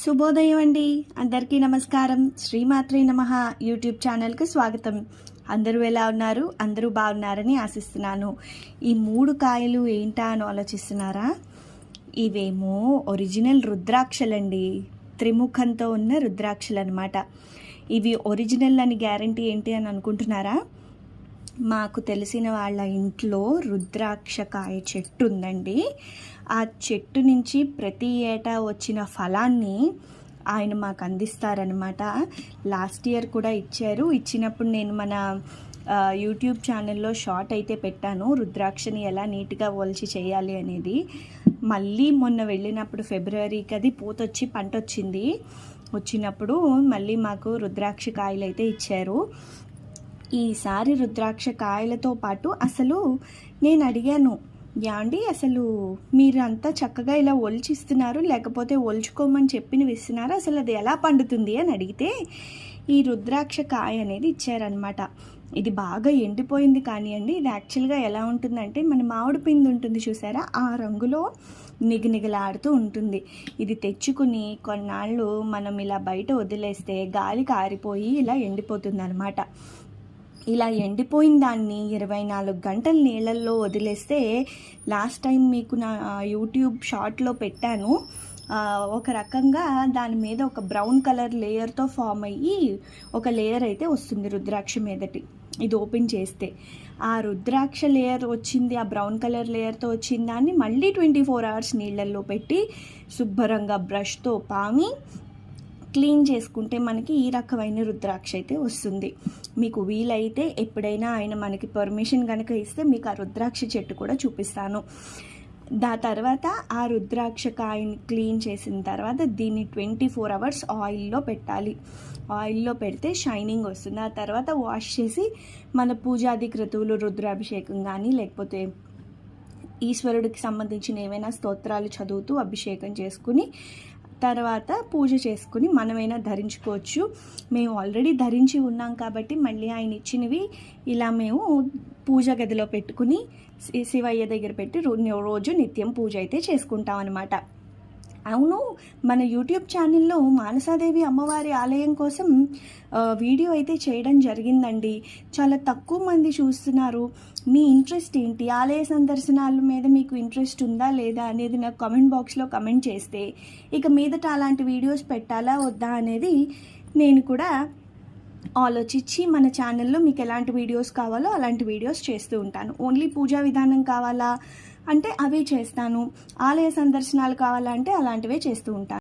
శుభోదయం అండి. అందరికీ నమస్కారం. శ్రీమాత్రే నమ యూట్యూబ్ ఛానల్కి స్వాగతం. అందరూ ఎలా ఉన్నారు? అందరూ బాగున్నారని ఆశిస్తున్నాను. ఈ మూడు కాయలు ఏంటా అని ఆలోచిస్తున్నారా? ఇవేమో ఒరిజినల్ రుద్రాక్షలండి. త్రిముఖంతో ఉన్న రుద్రాక్షలు అనమాట ఇవి ఒరిజినల్ అని గ్యారంటీ ఏంటి అని అనుకుంటున్నారా? మాకు తెలిసిన వాళ్ళ ఇంట్లో రుద్రాక్ష కాయ చెట్టు ఉందండి. ఆ చెట్టు నుంచి ప్రతి ఏటా వచ్చిన ఫలాన్ని ఆయన మాకు అందిస్తారనమాట లాస్ట్ ఇయర్ కూడా ఇచ్చారు. ఇచ్చినప్పుడు నేను మన యూట్యూబ్ ఛానల్లో షార్ట్ అయితే పెట్టాను. రుద్రాక్షని ఎలా నీట్గా ఒలిచి చేయాలి అనేది. మళ్ళీ మొన్న వెళ్ళినప్పుడు ఫిబ్రవరికి అది పూతొచ్చి పంట వచ్చింది వచ్చినప్పుడు మళ్ళీ మాకు రుద్రాక్ష కాయలు అయితే ఇచ్చారు. ఈసారి రుద్రాక్ష కాయలతో పాటు అసలు నేను అడిగాను యాండి అసలు మీరు అంతా చక్కగా ఇలా ఒలిచిస్తున్నారు లేకపోతే ఒలుచుకోమని చెప్పిన ఇస్తున్నారు? అసలు అది ఎలా పండుతుంది? అని అడిగితే ఈ రుద్రాక్ష కాయ అనేది ఇచ్చారనమాట ఇది బాగా ఎండిపోయింది కానివ్వండి ఇది యాక్చువల్గా ఎలా ఉంటుందంటే మన మామిడి పిండి ఉంటుంది చూసారా ఆ రంగులో నిగనిగలాడుతూ ఉంటుంది. ఇది తెచ్చుకుని కొన్నాళ్ళు మనం ఇలా బయట వదిలేస్తే గాలి కారిపోయి ఇలా ఎండిపోతుంది అనమాట ఇలా ఎండిపోయిన దాన్ని ఇరవై నాలుగు గంటల నీళ్ళల్లో వదిలేస్తే లాస్ట్ టైం మీకు నా యూట్యూబ్ షార్ట్లో పెట్టాను. ఒక రకంగా దాని మీద ఒక బ్రౌన్ కలర్ లేయర్తో ఫామ్ అయ్యి ఒక లేయర్ అయితే వస్తుంది రుద్రాక్ష మీదటి. ఇది ఓపెన్ చేస్తే. ఆ రుద్రాక్ష లేయర్ వచ్చింది ఆ బ్రౌన్ కలర్ లేయర్తో వచ్చిన దాన్ని మళ్ళీ ట్వంటీ ఫోర్ అవర్స్ నీళ్ళల్లో పెట్టి శుభ్రంగా బ్రష్తో పామి క్లీన్ చేసుకుంటే మనకి ఈ రకమైన రుద్రాక్ష అయితే వస్తుంది. మీకు వీలైతే ఎప్పుడైనా ఆయన మనకి పర్మిషన్ కనుక ఇస్తే మీకు ఆ రుద్రాక్ష చెట్టు కూడా చూపిస్తాను. దా తర్వాత ఆ రుద్రాక్ష కాయని క్లీన్ చేసిన తర్వాత దీన్ని ట్వంటీ ఫోర్ అవర్స్ ఆయిల్లో పెట్టాలి. ఆయిల్లో పెడితే షైనింగ్ వస్తుంది. ఆ తర్వాత వాష్ చేసి మన పూజాది క్రతువులు రుద్రాభిషేకం కానీ లేకపోతే ఈశ్వరుడికి సంబంధించిన ఏవైనా స్తోత్రాలు చదువుతూ అభిషేకం చేసుకుని తర్వాత పూజ చేసుకుని మనమైనా ధరించుకోవచ్చు. మేము ఆల్రెడీ ధరించి ఉన్నాం కాబట్టి మళ్ళీ ఆయన ఇచ్చినవి ఇలా మేము పూజ గదిలో పెట్టుకుని శివయ్య దగ్గర పెట్టి రోజు నిత్యం పూజ అయితే చేసుకుంటాం అనమాట అవును మన యూట్యూబ్ ఛానల్లో మానసాదేవి అమ్మవారి ఆలయం కోసం వీడియో అయితే చేయడం జరిగిందండి. చాలా తక్కువ మంది చూస్తున్నారు. మీ ఇంట్రెస్ట్ ఏంటి? ఆలయ సందర్శనాల మీద మీకు ఇంట్రెస్ట్ ఉందా లేదా అనేది నాకు కామెంట్ బాక్స్లో కమెంట్ చేస్తే ఇక మీదట అలాంటి వీడియోస్ పెట్టాలా వద్దా అనేది నేను కూడా ఆలోచించి మన ఛానల్లో మీకు ఎలాంటి వీడియోస్ కావాలో అలాంటి వీడియోస్ చేస్తూ ఉంటాను. ఓన్లీ పూజా విధానం కావాలా? అంటే అవి చేస్తాను. ఆలయ సందర్శనాలు కావాలంటే అలాంటివే చేస్తూ ఉంటాను.